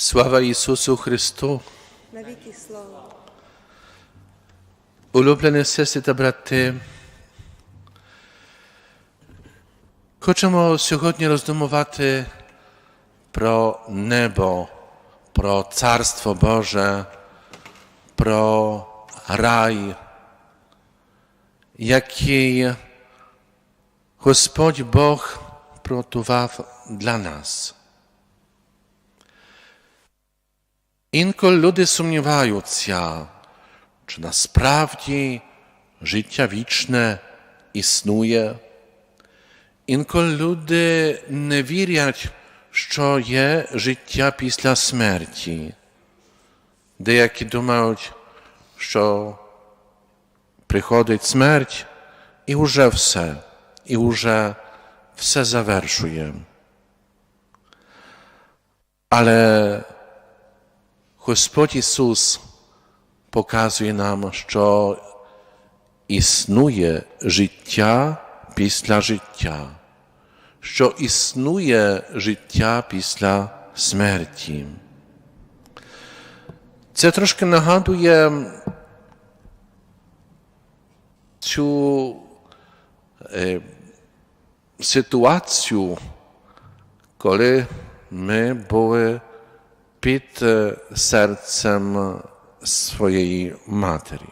Sława Jezusu Chrystu. Na wieki słowa. Ulubione sesy ta braty. Chcemy сьогодні rozdumowaty pro niebo, pro Carstwo Boże, pro raj, jaki Gospodź Bóg protuwał dla nas. Inko ludy sumniewajucja, czy na sprawdzi życia wiczne istnuje. Inko ludy nie wiriać, co je życia pisla śmierci. Dejaki думаją, że przychodzi śmierć i już wse, i już wse zawerszuje. Ale Господь Ісус показує нам, що існує життя після життя, що існує життя після смерті. Це трошки нагадує цю е, ситуацію, коли ми були під е, серцем swojej matері.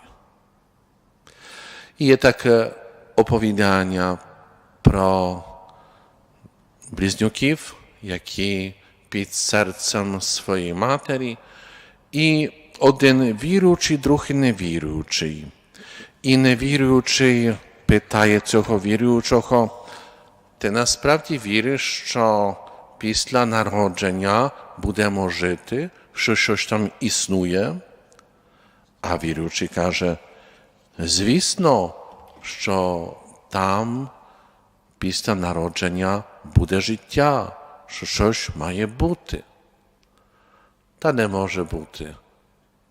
Є таке оповідання про близнюків, які під серцем своєї матері, і один віруючий, другий невіруючий. І невіруючий питає цього віруючого, ти насправді віриш, що після народження будемо жити, що щось там існує. А віруючий каже, звісно, що там після народження буде життя, що щось має бути. Та не може бути,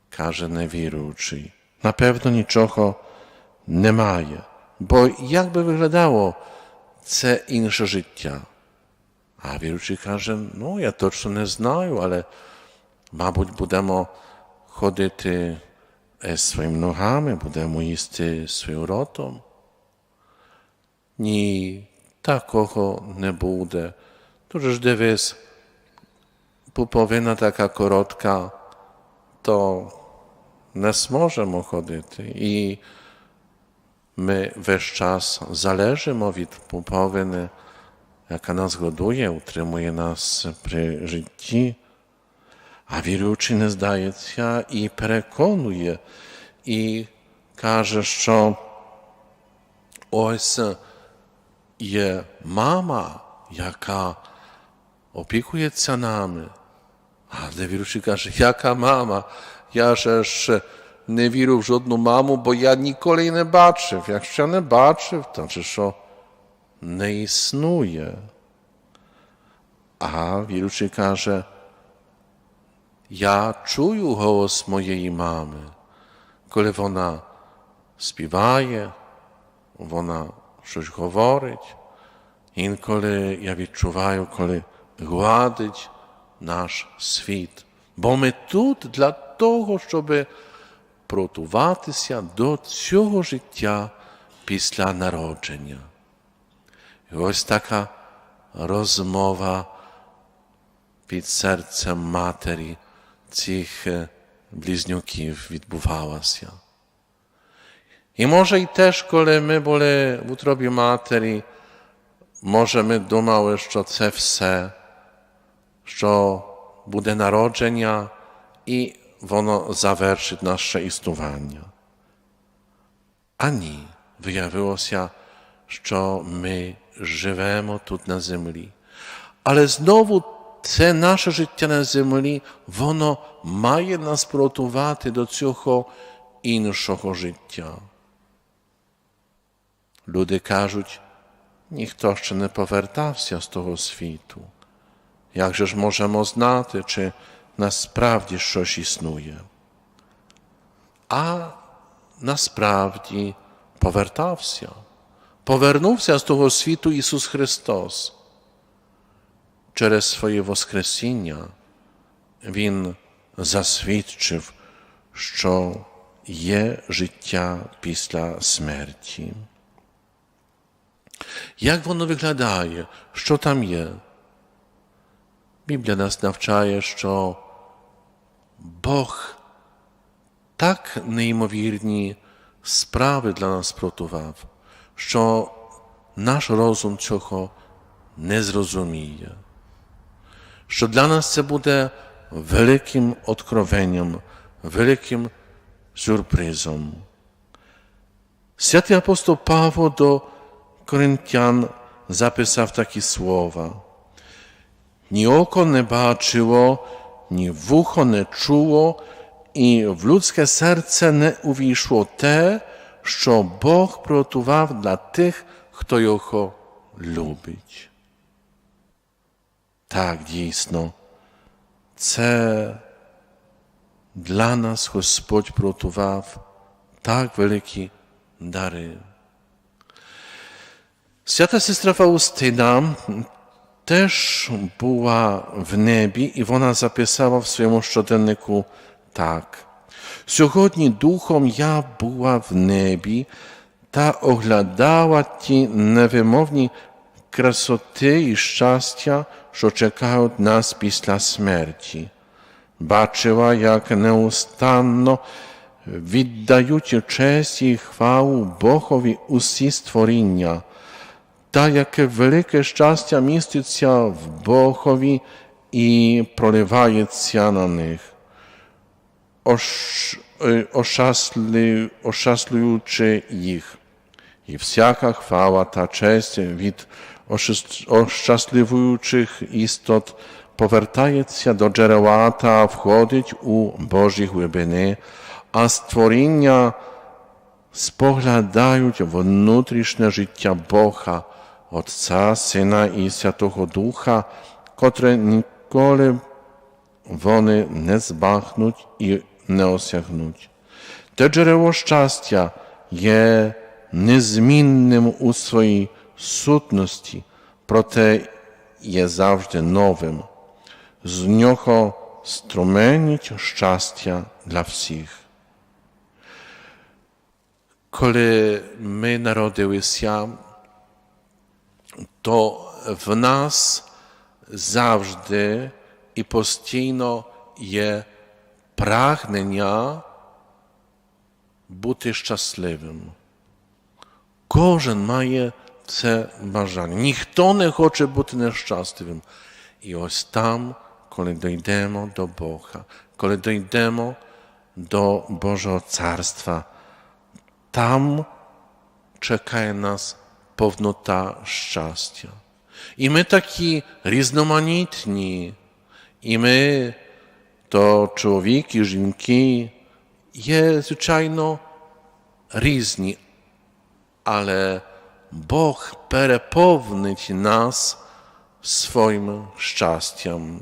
каже невіруючий. Напевно, нічого немає. Бо як би виглядало це інше життя? A wierzy każe, no ja to co nie znaju, ale być, budemo chodyty e, swoim nogami, budemo jisty swoją rotą. nie takoho nie bude. To już dywis pupowina taka korotka, to nie możemy chodyty. I my wesz czas zależymy od pupowiny, яка нас годує, утримує нас при житті, а віруючий не здається і переконує, і каже, що ось є мама, яка опікується нами. А невіруючий каже, яка мама? Я же ж не вірю в жодну маму, бо я ніколи її не бачив. Якщо я не бачив, то що? не існує. А wieluczy каже, я чую голос моєї мами, коли вона співає, вона щось говорить, інколи я відчуваю, коли гладить наш світ. Бо ми тут для того, щоб протуватися до цього життя після народження. Jest taka rozmowa pod sercem materii tych bliźniuków odbywała się. I może i też, kiedy my byli w utrobie materii, może my думали, że to все, że będzie narodzenia i wono zawerszyć nasze istnienie. Ani wyjawiło się, że my живемо тут на землі. Але знову це наше життя на землі, воно має нас протувати до цього іншого життя. Люди кажуть, ніхто ще не повертався з того світу. Як же ж можемо знати, чи насправді щось існує? А насправді повертався. повернувся з того світу Ісус Христос. Через своє Воскресіння Він засвідчив, що є життя після смерті. Як воно виглядає, що там є? Біблія нас навчає, що Бог так неймовірні справи для нас протував що наш розум цього не зрозуміє, що для нас це буде великим откровенням, великим сюрпризом. Святий апостол Павло до Коринтян zapisał takie słowa. Ni oko nie baczyło, ni w ucho nie czuło i w ludzkie serce nie uwiszło te, що Бог приготував для тих, хто його любить. Так, дійсно, це для нас Господь приготував так великі дари. Свята sestra Faustyna też była w niebie i ona zapisała w swoim szczodenniku tak. Сьогодні духом я була в небі та оглядала ті невимовні красоти і щастя, що чекають нас після смерті. Бачила, як неустанно віддають честь і хвалу Богові усі створіння, та яке велике щастя міститься в Богові і проливається на них. Е, ошаслив, ошаслюючи їх. І всяка хвала та честь від ощасливуючих істот повертається до джерела та входить у Божі глибини, а створіння споглядають внутрішнє життя Бога, Отця, Сина і Святого Духа, котре ніколи вони не збахнуть і неосягнуть. Те джерело щастя є незмінним у своїй сутності, проте є завжди новим. З нього strumienić szczęścia dla wszystkich. Kiedy my narodziły się, to w nas zawsze i postійно jest прагнення бути щасливим. Кожен має це бажання. Ніхто не хоче бути нещасливим. І ось там, коли дійдемо до Бога, коли дійдемо до Божого Царства, там czeka nas pewnota szczęścia. I my taki rізnomанітні, i my to człowieki, żynki je zwyczajno różni, ale Bóg przepełnić nas swoim szczęściem.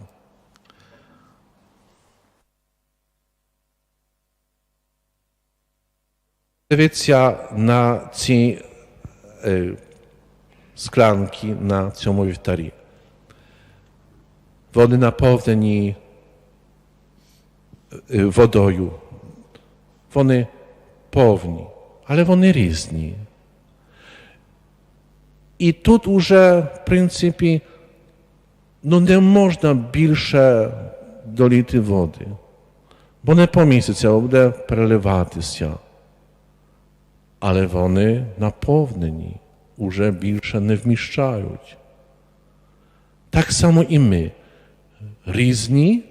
Dywizja na ci y, e, sklanki, na ci mówię wtedy. Wody napełnieni Y, wodoju, wony połwni, ale wony rizni. I tu w principie no nie można bilsze dolity wody, bo nie po miesiącu będzie się. Ale wony na pewno już bilsze nie wmieszczają. Tak samo i my. Rizni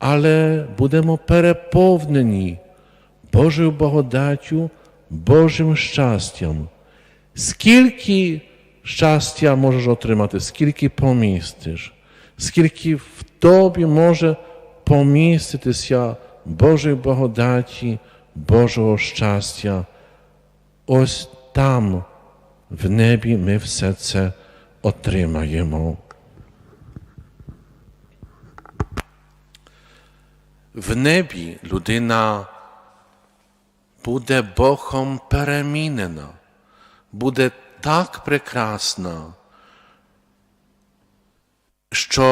ale budemo perepovnjeni Bożym blagodatju, Božim šťastjem. Skilki šťastja možeš otrimati, skilki pomistiš, skilki v tobi može pomistiti se Božej blagodati, Božjo šťastja, ось tam v nebi mi vse це отримаємо. w niebi ludyna bude bochom pereminena, bude tak prekrasna, że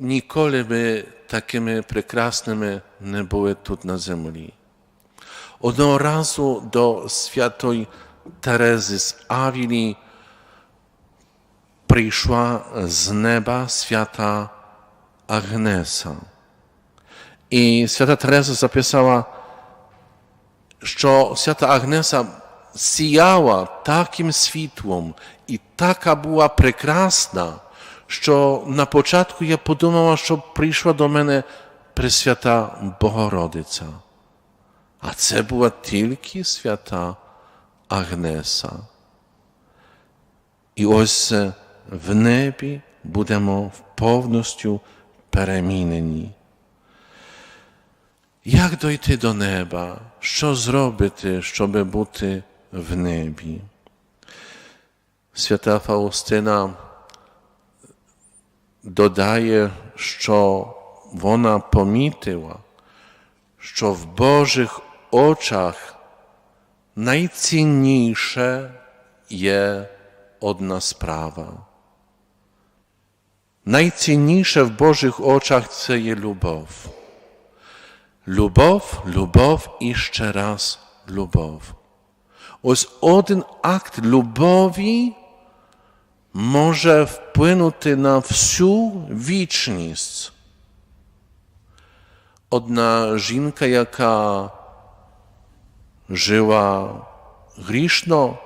nikoli by takimi prekrasnymi nie było tu na ziemi. Od razu do świętej Terezy z Avili przyszła z nieba świata Агнеса. І свята Тереза записала, що свята Агнеса сіяла таким світлом і така була прекрасна, що на початку я подумала, що прийшла до мене Пресвята Богородиця. А це була тільки свята Агнеса. І ось в небі будемо повністю peremini. Jak ty do neba? Co zrobi ty, żeby buty w niebi? Święta Faustyna dodaje, co ona pomityła, co w Bożych oczach najcenniejsze jest od nas sprawa. Najcenniejsze w Bożych oczach to je lubow. Lubow, lubow i jeszcze raz lubow. Oś jeden akt lubowi może wpłynąć na wsiu wicznic. Odna żinka, jaka żyła grzeszno,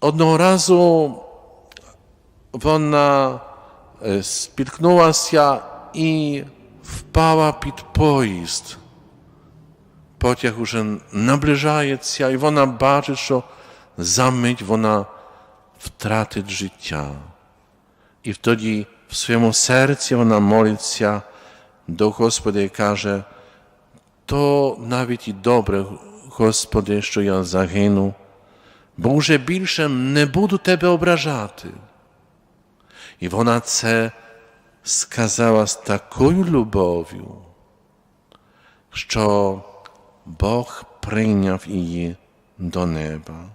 odno razu Wona e, spilknęła się i wpała pod pojazd. Pociach już nabliża się i ona baczy, że zamyć ona wtraty życia. I wtedy w swojemu sercu ona moli się do Gospoda i każe, to nawet i dobre, Господи, że ja загину, бо вже більше nie буду Тебе ображати. I ona se skazała z takoj lubowiu, że Bóg przyjął jej do nieba.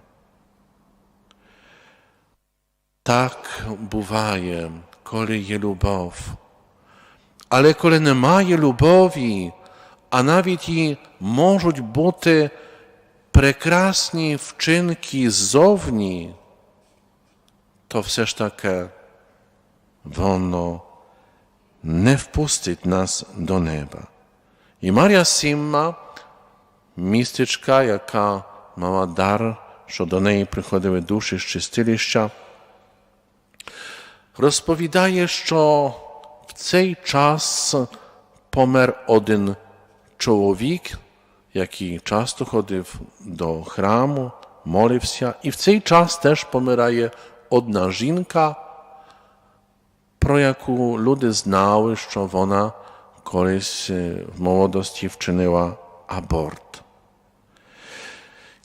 Tak buwaje, kiedy je lubow. Ale kiedy nie ma je lubowi, a nawet i mogą być prekrasni wczynki z zowni, to wszystko воно не впустить нас до неба. І Марія Сімма, містечка, яка мала дар, що до неї приходили душі з чистилища, розповідає, що в цей час помер один чоловік, який часто ходив до храму, молився, і в цей час теж помирає одна жінка. pro jaku ludy znały, że ona kiedyś e, w młodości wczynyła abort.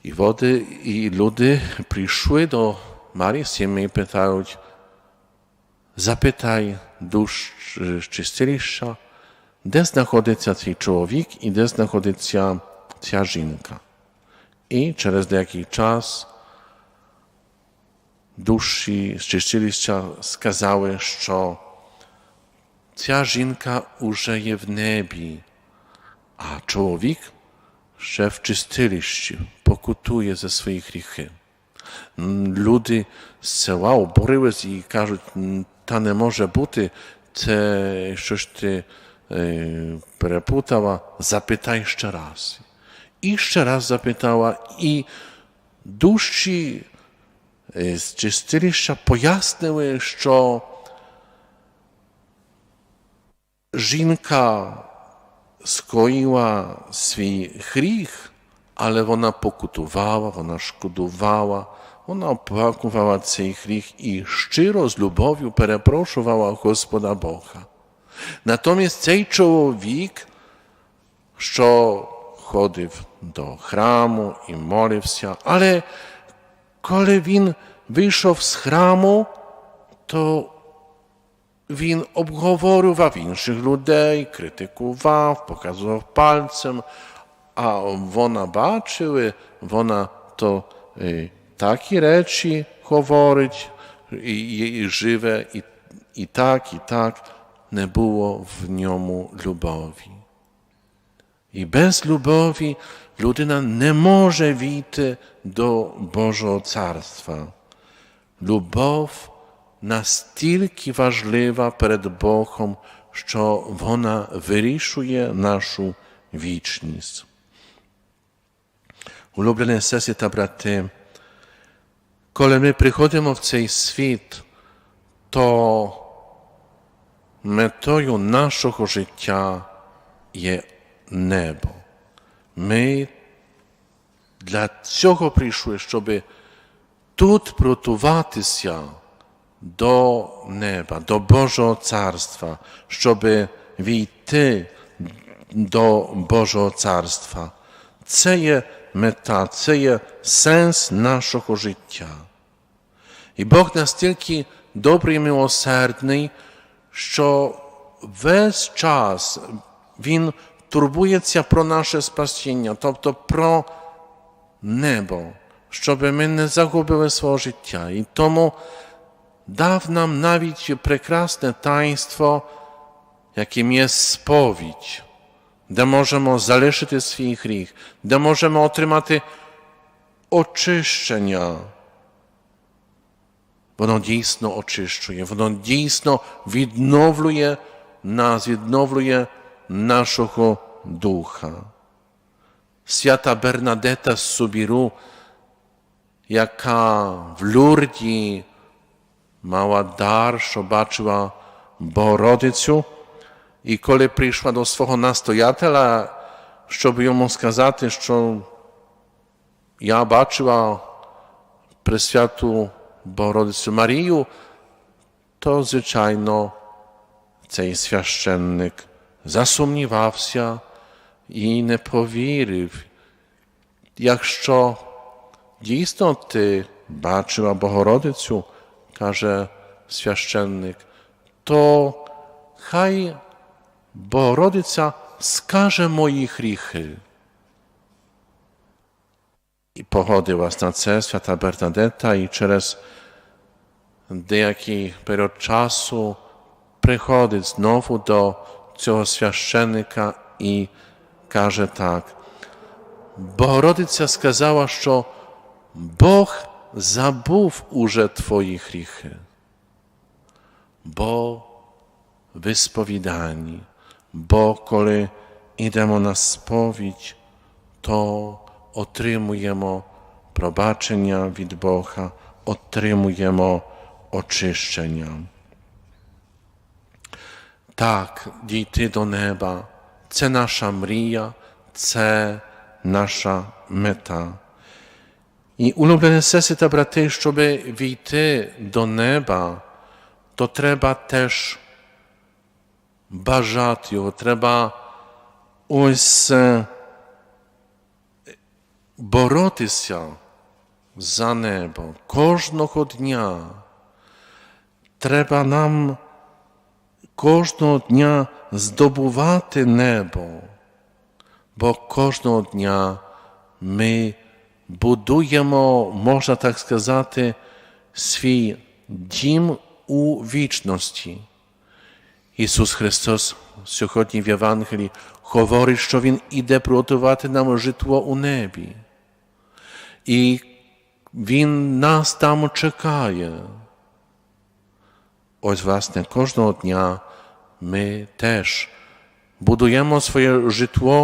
I wody i ludy przyszły do Marii z i pytają, zapytaj dusz czystsza, gdzie znajduje się człowiek i gdzie znajduje się ta żinka. I przez jakiś czas duši zčišćilišća skazao je što cija žinka w je nebi, a człowiek, że w čistilišću pokutuje za swoich hrihe. Ljudi se wow, borili i kažu ta ne može biti te što ste preputava, Zapytaj jeszcze raz. I jeszcze raz zapytała i duszci czy styliśmy pojasnili, że żinka skoiła swój chrich, ale ona pokutowała, ona szkodowała, ona opłakowała swój chrich i szczyro z lubowiu przeproszowała Gospoda Boga. Natomiast ten człowiek, co chodził do chramu i modlił się, ale коли він вийшов з храму, то він обговорював інших людей, критикував, показував пальцем, a ona baczyły, ona to y, takie rzeczy choworyć i, żywe i, tak, i tak nie było w niemu lubowi. I bez lubowi ludyna nie może wite do Bożego Carstwa. Lubow nas tylko ważliwa przed Bogiem, że ona wyriszuje naszą wieczność. Ulubione sesje ta braty, kiedy my przychodzimy w ten świat, to metą naszego życia jest небо. Ми для цього прийшли, щоб тут протуватися до неба, до Божого царства, щоб війти до Божого царства. Це є мета, це є сенс нашого життя. І Бог настільки добрий і милосердний, що весь час Він turbujecja pro nasze spasienia, to, to pro niebo, żeby my nie zagubiły swoje życia. I tomu daw nam nawić prekrasne taństwo, jakim jest spowiedź, gdzie możemy zależyć swoich rych, gdzie możemy otrzymać oczyszczenia. Воно дійсно очищує, воно дійсно відновлює нас, відновлює нашого ducha. Święta Bernadetta z Subiru, jaka w Lurdii mała dar, zobaczyła Borodycu i kiedy przyszła do swojego nastojatela, żeby ją skazać, że ja baczyła Preswiatu Borodycu Mariju, to zwyczajno ten świaszczennik zasumniwawся, і не повірив. Якщо дійсно ти бачила Богородицю, каже священник, то хай Богородиця скаже мої гріхи. І погодилась на це свята Бернадета, і через деякий період часу приходить знову до цього священника і каже tak, bo сказала, що Бог забув уже Твої гріхи, rychy, bo spowiedani, bo kiedy idziemy nas spowiedź, to otrzymujemy probaczenia od Boga, otrzymujemy oczyszczenia. Tak, dzieci do nieba, це наша мрія, це наша мета. І улюблене сеси та брати, щоб війти до неба, то треба теж бажати його, треба ось е, боротися за небо кожного дня. Треба нам кожного дня здобувати небо, бо кожного дня ми будуємо, можна так сказати, свій дім у вічності. Ісус Христос сьогодні в Євангелії говорить, що Він іде приготувати нам житло у небі. І Він нас там чекає. Ojcze własny, każdego dnia my też budujemy swoje żytło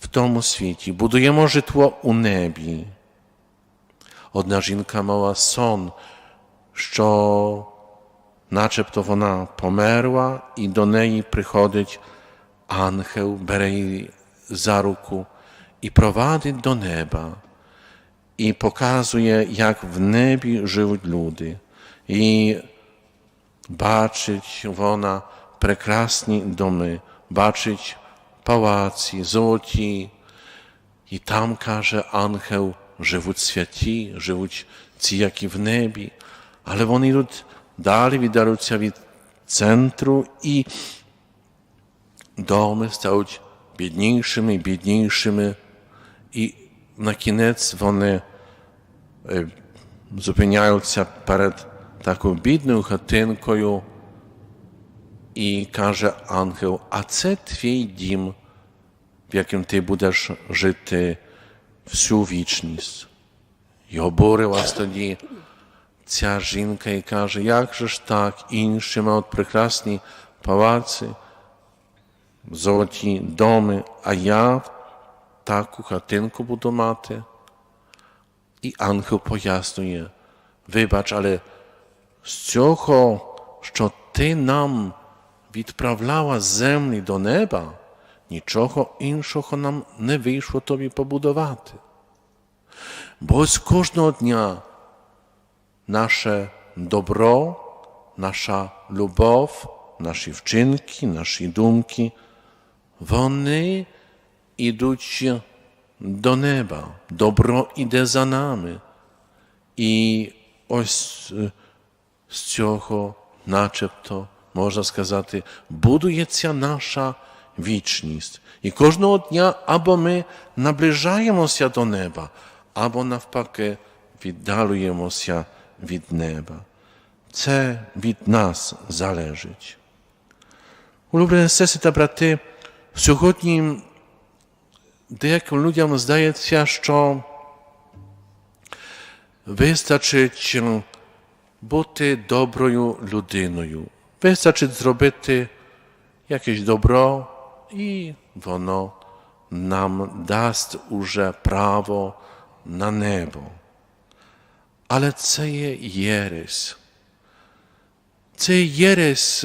w tym świecie. Budujemy żytło u niebie. Odna żinka mała son, że naczepto ona pomerła i do niej przychodzi anheł, bere jej za ruku i prowadzi do nieba i pokazuje, jak w niebie żyją ludzie i baczyć wona prekrasni domy, baczyć pałaci, złoci. I tam każe Angel żywuć świeci, żywuć ci, jak w niebie. Ale oni idą dalej, wydarzają się centru i domy stają się biedniejszymi, biedniejszymi. I na koniec one zupełniają się przed taką biedną chatynką i każe angel, a co twój dim, w jakim ty będziesz żyć wsiu wieczność? I oburyła wtedy ta żinka i każe, jakże tak, inni mają prekrasni pałacy, złoty domy, a ja taką chatynkę będę I angel pojasnuje, wybacz, ale з цього, що Ти нам відправляла з землі до неба, нічого іншого нам не вийшло тобі побудувати. Бо з кожного дня наше добро, наша любов, наші вчинки, наші думки, вони ідуть до неба. Добро іде за нами. І ось з цього, начебто, можна сказати, будується наша вічність. І кожного дня або ми наближаємося до неба, або навпаки віддалюємося від неба. Це від нас залежить. Улюблені сестри та брати, сьогодні деяким людям здається, що вистачить бути доброю людиною. Вистачить зробити якесь добро, і воно нам дасть уже право на небо. Але це є єресь. Це єрес,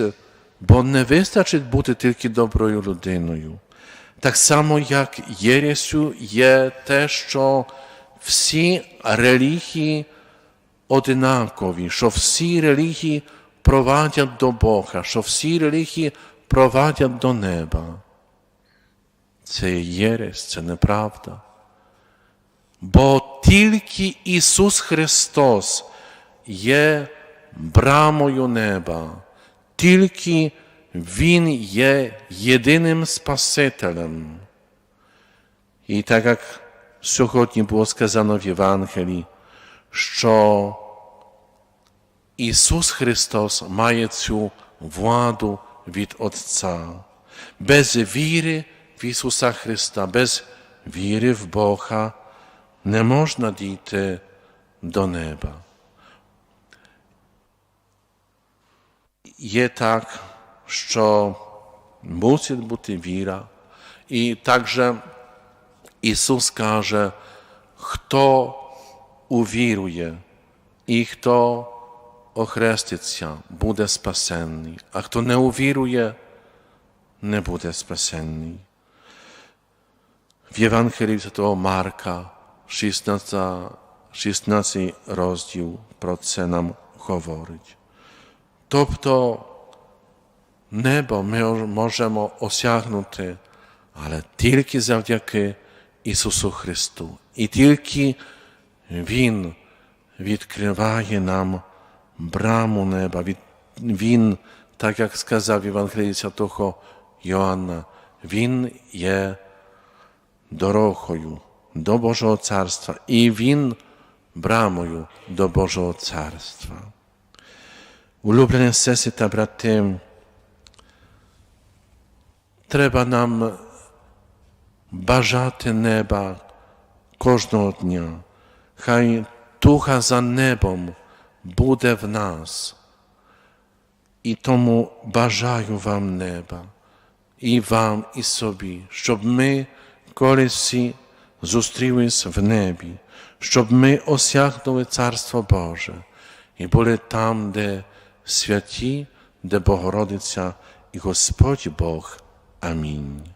бо не вистачить бути тільки доброю людиною. Так само, як єресю є те, що всі релігії однакові, що всі релігії провадять до Бога, що всі релігії провадять до неба. Це є єресь, це неправда. Бо тільки Ісус Христос є брамою неба, тільки Він є єдиним Спасителем. І так як сьогодні було сказано в Євангелії, що Иисус Христос має цю владу від Отця. Без віри в Ісуса Христа, без віри в Бога не можна дійти до неба. Є так, що мусить бути віра, і також Ісус каже, хто увірує і хто охреститься, буде спасенний, а хто не увірує, не буде спасенний. В Євангелії Святого Марка, 16, 16 розділ про це нам говорить. Тобто небо ми можемо осягнути, але тільки завдяки Ісусу Христу. І тільки Він відкриває нам браму неба. Він, так як сказав Євангелій Святого Йоанна, він є дорогою до Божого царства і він брамою до Божого царства. Улюблені сестри та брати, треба нам бажати неба кожного дня. Хай туха за небом budę w nas i tomu bażaju wam neba i wam i sobie, żeby my kolesi zustriły w niebie, żeby my osiągnęły Carstwo Boże i byli tam, de święci, de Bogorodica i Gospodzi Boch. Amin.